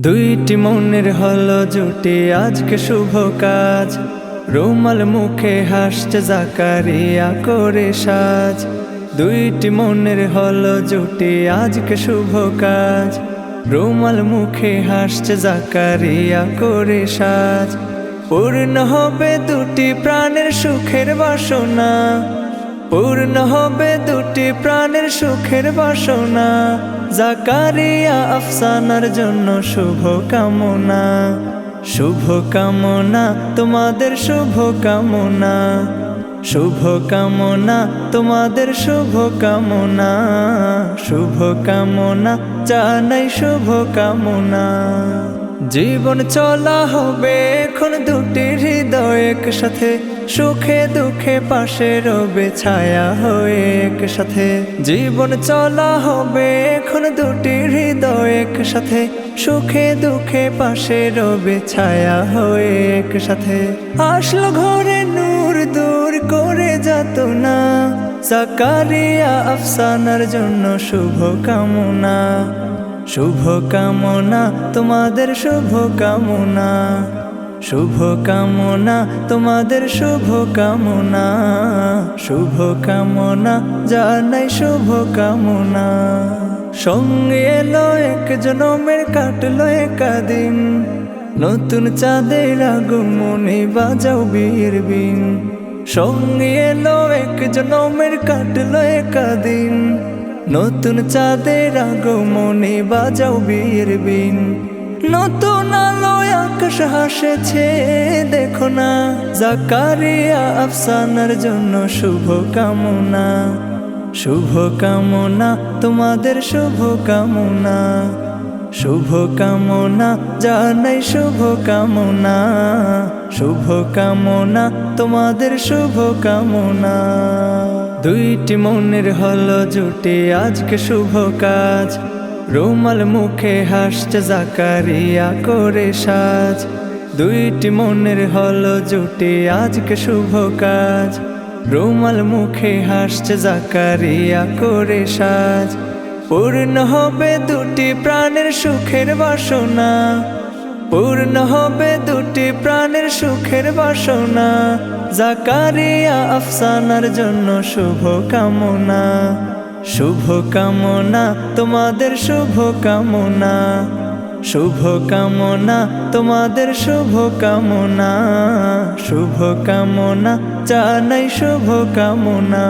দুইটি মনের হলো জুটি, আজকে শুভ কাজ। রুমাল মুখে হাসছে জাকারিয়া করে সাজ। দুইটি মনের হলো জুটি, আজকে শুভ কাজ। রুমাল মুখে হাসছে জাকারিয়া করে সাজ। পূর্ণ হবে দুটি প্রাণের সুখের বাসনা। পূর্ণ হবে দুটি প্রাণের সুখের বাসনা। জাকারিয়া আফসানার জন্য শুভ কামনা। শুভ কামনা তোমাদের শুভ কামনা। শুভ কামনা তোমাদের শুভ কামনা। শুভ কামনা জানাই শুভ কামনা। জীবন চলা হবে এখন দুটি হৃদয় একসাথে, সুখে দুঃখে পাশে রবে ছায়া হয়ে একসাথে। জীবন চলা হবে, এখন দুটি হৃদয় একসাথে, সুখে দুঃখে পাশে রবে ছায়া হয়ে একসাথে। আসলো ঘরে নূর দূর করে যাত না সাকারিয়া আফসানার জন্য শুভ কামনা। শুভ কামনা, তোমাদের শুভ কামনা। শুভ কামনা তোমাদের শুভ কামনা শুভ কামনা জানাই শুভ কামনা সঙ্গে এলো এক জনমের কাটলো একাদিন। নতুন চাঁদের আগমনে বাজাও বীর বিন সঙ্গে এলো এক জনমের কাটলো একাদিন। নতুন চাঁদের আগমনে বাজাও বীর বিন নতুন আকাশ হাসেছে, দেখো না। জাকারিয়া আফসানার জন্য শুভ কামনা শুভ কামনা, তোমাদের শুভ কামনা শুভ কামনা জানাই শুভ কামনা শুভ কামনা, তোমাদের শুভ কামনা। দুইটি মনের হলো জুটে, আজকে শুভ কাজ। রুমাল মুখে হাসছে জাকারিয়া, করে সাজ। দুইটি মনের হলো জুটি আজকে শুভ কাজ। রুমাল মুখে হাসছে জাকারিয়া, করে সাজ। পূর্ণ হবে দুটি প্রাণের সুখের বাসনা। পূর্ণ হবে দুটি প্রাণের সুখের বাসনা। জাকারিয়া আফসানার জন্য শুভ কামনা। শুভ কামনা তোমাদের শুভ কামনা শুভ কামনা তোমাদের শুভ কামনা শুভ কামনা জানাই শুভ কামনা